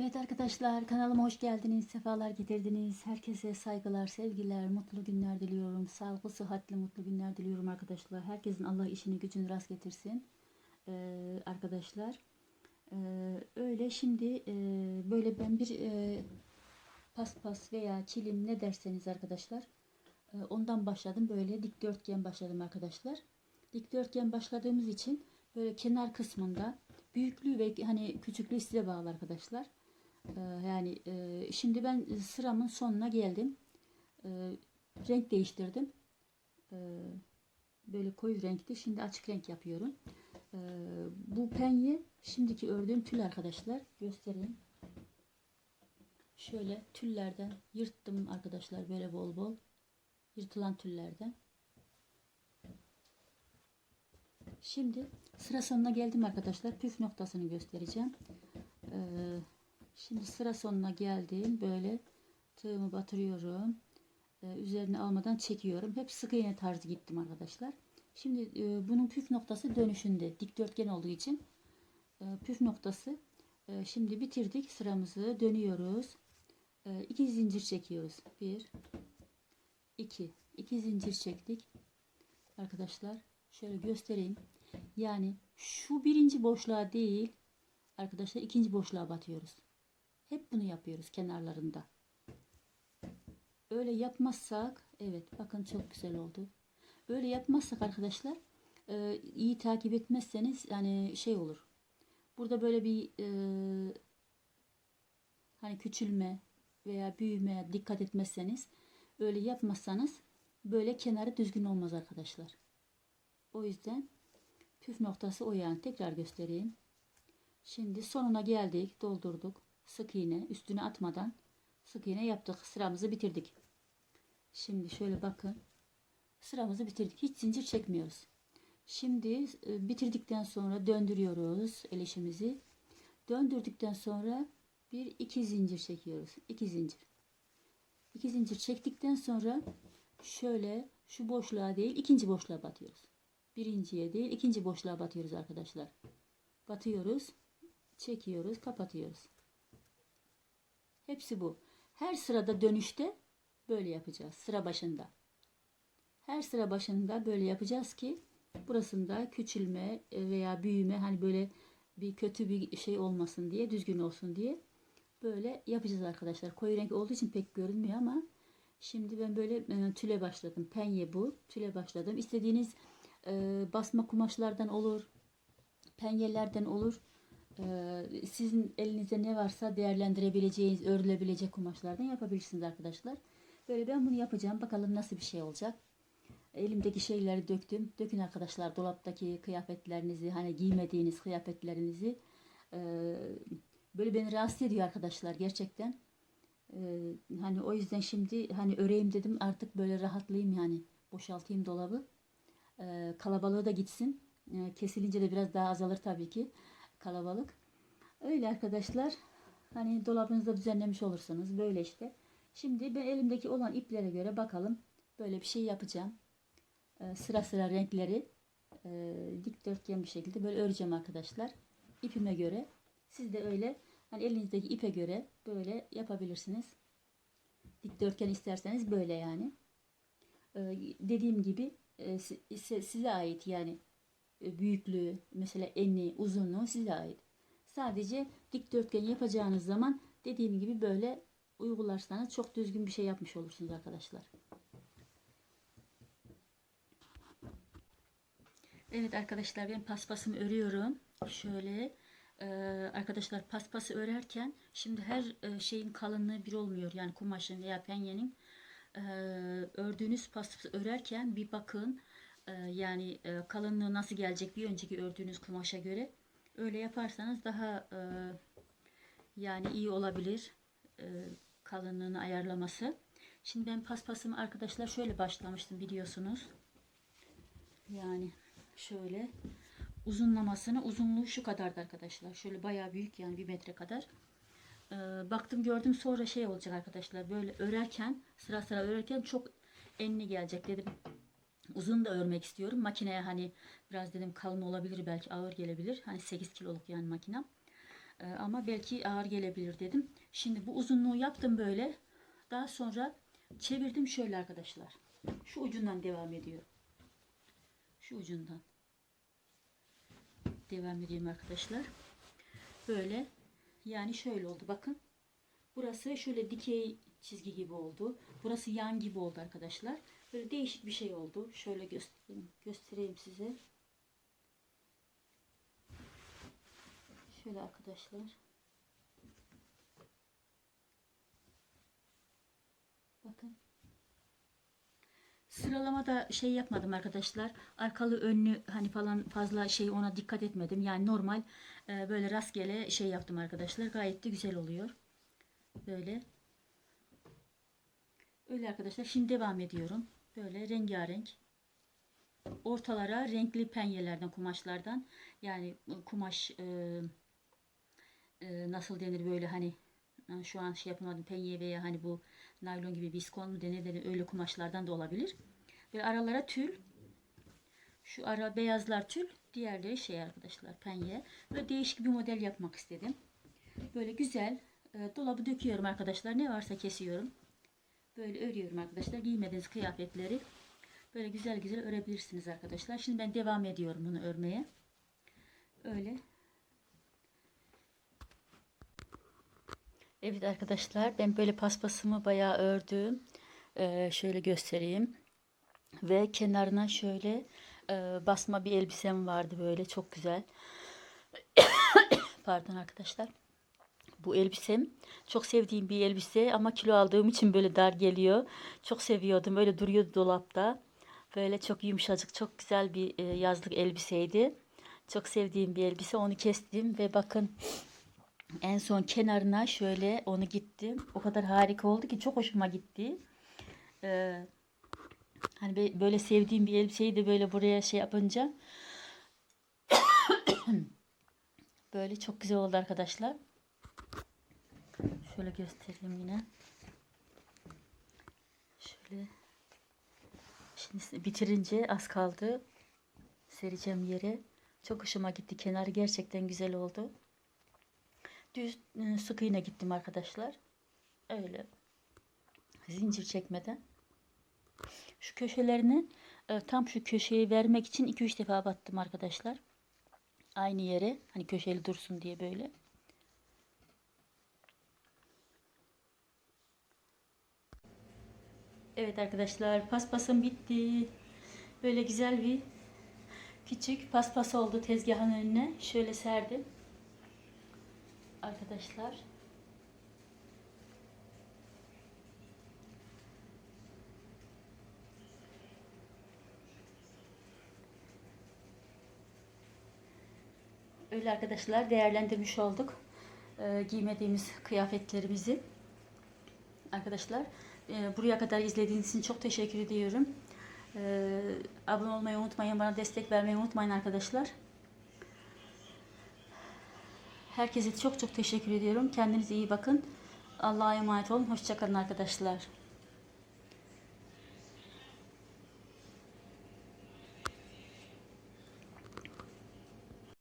Evet arkadaşlar kanalıma hoş geldiniz, sefalar getirdiniz. Herkese saygılar, sevgiler, mutlu günler diliyorum. Sağlıklı, sıhhatli, mutlu günler diliyorum arkadaşlar. Herkesin Allah işini gücünü rast getirsin ee, arkadaşlar. Ee, öyle şimdi e, böyle ben bir e, paspas veya kilim ne derseniz arkadaşlar e, ondan başladım. Böyle dikdörtgen başladım arkadaşlar. Dikdörtgen başladığımız için böyle kenar kısmında büyüklüğü ve hani küçüklüğü size bağlı arkadaşlar. Ee, yani e, şimdi ben sıramın sonuna geldim. Ee, renk değiştirdim. Ee, böyle koyu renkti. Şimdi açık renk yapıyorum. Bu penye şimdiki ördüğüm tül arkadaşlar. Göstereyim. Şöyle tüllerden yırttım arkadaşlar böyle bol bol. Yırtılan tüllerden. Şimdi sıra sonuna geldim arkadaşlar. Püf noktasını göstereceğim. Ee, şimdi sıra sonuna geldim. Böyle tığımı batırıyorum. Ee, üzerine almadan çekiyorum. Hep sık iğne tarzı gittim arkadaşlar. Şimdi e, bunun püf noktası dönüşünde. Dikdörtgen olduğu için e, püf noktası. E, şimdi bitirdik sıramızı. Dönüyoruz. E, iki zincir çekiyoruz. Bir, iki. iki zincir çektik. Arkadaşlar şöyle göstereyim. Yani şu birinci boşluğa değil arkadaşlar ikinci boşluğa batıyoruz. Hep bunu yapıyoruz kenarlarında. Öyle yapmazsak evet bakın çok güzel oldu. Öyle yapmazsak arkadaşlar e, iyi takip etmezseniz yani şey olur. Burada böyle bir e, hani küçülme veya büyüme dikkat etmezseniz öyle yapmazsanız böyle kenarı düzgün olmaz arkadaşlar. O yüzden püf noktası o yani. Tekrar göstereyim. Şimdi sonuna geldik. Doldurduk. Sık iğne üstüne atmadan sık iğne yaptık. Sıramızı bitirdik. Şimdi şöyle bakın. Sıramızı bitirdik. Hiç zincir çekmiyoruz. Şimdi e, bitirdikten sonra döndürüyoruz el işimizi. Döndürdükten sonra bir iki zincir çekiyoruz. İki zincir. İki zincir çektikten sonra şöyle şu boşluğa değil ikinci boşluğa batıyoruz. Birinciye değil ikinci boşluğa batıyoruz arkadaşlar. Batıyoruz. Çekiyoruz. Kapatıyoruz. Hepsi bu. Her sırada dönüşte böyle yapacağız. Sıra başında. Her sıra başında böyle yapacağız ki burasında küçülme veya büyüme hani böyle bir kötü bir şey olmasın diye düzgün olsun diye böyle yapacağız arkadaşlar. Koyu renk olduğu için pek görünmüyor ama şimdi ben böyle e, tüle başladım. Penye bu. Tüle başladım. İstediğiniz e, basma kumaşlardan olur. Penyelerden olur. E, sizin elinizde ne varsa değerlendirebileceğiniz, örülebilecek kumaşlardan yapabilirsiniz arkadaşlar. Böyle ben bunu yapacağım. Bakalım nasıl bir şey olacak. Elimdeki şeyleri döktüm. Dökün arkadaşlar dolaptaki kıyafetlerinizi, hani giymediğiniz kıyafetlerinizi. E, böyle beni rahatsız ediyor arkadaşlar gerçekten. E, hani o yüzden şimdi hani öreyim dedim artık böyle rahatlayayım yani. Boşaltayım dolabı. Kalabalığı da gitsin. Kesilince de biraz daha azalır tabii ki kalabalık. Öyle arkadaşlar. Hani dolabınızda düzenlemiş olursanız böyle işte. Şimdi ben elimdeki olan iplere göre bakalım. Böyle bir şey yapacağım. E, sıra sıra renkleri e, dikdörtgen bir şekilde böyle öreceğim arkadaşlar. İpime göre. Siz de öyle hani elinizdeki ipe göre böyle yapabilirsiniz. Dikdörtgen isterseniz böyle yani. E, dediğim gibi e, size ait yani büyüklüğü mesela eni uzunluğu size ait. Sadece dikdörtgen yapacağınız zaman dediğim gibi böyle uygularsanız çok düzgün bir şey yapmış olursunuz arkadaşlar. Evet arkadaşlar ben paspasımı örüyorum. Şöyle e, arkadaşlar paspası örerken şimdi her e, şeyin kalınlığı bir olmuyor. Yani kumaşın veya penyenin e, ördüğünüz paspası örerken bir bakın e, yani e, kalınlığı nasıl gelecek bir önceki ördüğünüz kumaşa göre. Öyle yaparsanız daha e, yani iyi olabilir kalınlığını ayarlaması. Şimdi ben paspasımı arkadaşlar şöyle başlamıştım biliyorsunuz. Yani şöyle uzunlamasını uzunluğu şu kadardı arkadaşlar. Şöyle bayağı büyük yani bir metre kadar. Baktım gördüm sonra şey olacak arkadaşlar böyle örerken sıra sıra örerken çok enli gelecek dedim. Uzun da örmek istiyorum. Makineye hani biraz dedim kalın olabilir belki ağır gelebilir. Hani 8 kiloluk yani makinem. Ee, ama belki ağır gelebilir dedim. Şimdi bu uzunluğu yaptım böyle. Daha sonra çevirdim şöyle arkadaşlar. Şu ucundan devam ediyor. Şu ucundan. Devam edeyim arkadaşlar. Böyle yani şöyle oldu bakın. Burası şöyle dikey çizgi gibi oldu. Burası yan gibi oldu arkadaşlar. Böyle değişik bir şey oldu. Şöyle göstereyim, göstereyim size. Şöyle arkadaşlar. Bakın. Sıralamada şey yapmadım arkadaşlar. Arkalı önlü hani falan fazla şey ona dikkat etmedim. Yani normal e, böyle rastgele şey yaptım arkadaşlar. Gayet de güzel oluyor. Böyle. Öyle arkadaşlar. Şimdi devam ediyorum. Böyle rengarenk. Ortalara renkli penyelerden, kumaşlardan. Yani kumaş e, e, nasıl denir böyle hani e, şu an şey yapamadım penye veya hani bu naylon gibi viskon mu denir denir öyle kumaşlardan da olabilir. Ve aralara tül. Şu ara beyazlar tül. Diğerleri şey arkadaşlar penye. Böyle değişik bir model yapmak istedim. Böyle güzel. E, dolabı döküyorum arkadaşlar. Ne varsa kesiyorum. Böyle örüyorum arkadaşlar. Giymediğiniz kıyafetleri böyle güzel güzel örebilirsiniz arkadaşlar. Şimdi ben devam ediyorum bunu örmeye. Öyle. Evet arkadaşlar ben böyle paspasımı bayağı ördüm. Ee, şöyle göstereyim. Ve kenarına şöyle e, basma bir elbisem vardı böyle çok güzel. Pardon arkadaşlar. Bu elbisem çok sevdiğim bir elbise ama kilo aldığım için böyle dar geliyor. Çok seviyordum. Öyle duruyordu dolapta. Böyle çok yumuşacık, çok güzel bir e, yazlık elbiseydi. Çok sevdiğim bir elbise. Onu kestim ve bakın en son kenarına şöyle onu gittim. O kadar harika oldu ki çok hoşuma gitti. Ee, hani böyle sevdiğim bir elbiseyi de böyle buraya şey yapınca böyle çok güzel oldu arkadaşlar. Şöyle göstereyim yine. Şöyle. Şimdi bitirince az kaldı. Sereceğim yere. Çok hoşuma gitti. Kenarı gerçekten güzel oldu. Düz e, sık iğne gittim arkadaşlar. Öyle. Zincir çekmeden. Şu köşelerini e, tam şu köşeyi vermek için 2-3 defa battım arkadaşlar. Aynı yere. Hani köşeli dursun diye böyle. Evet arkadaşlar paspasım bitti. Böyle güzel bir küçük paspas oldu tezgahın önüne. Şöyle serdim. Arkadaşlar. Öyle arkadaşlar değerlendirmiş olduk. Ee, giymediğimiz kıyafetlerimizi. Arkadaşlar e, buraya kadar izlediğiniz için çok teşekkür ediyorum. Ee, abone olmayı unutmayın. Bana destek vermeyi unutmayın arkadaşlar. Herkese çok çok teşekkür ediyorum. Kendinize iyi bakın. Allah'a emanet olun. Hoşçakalın arkadaşlar.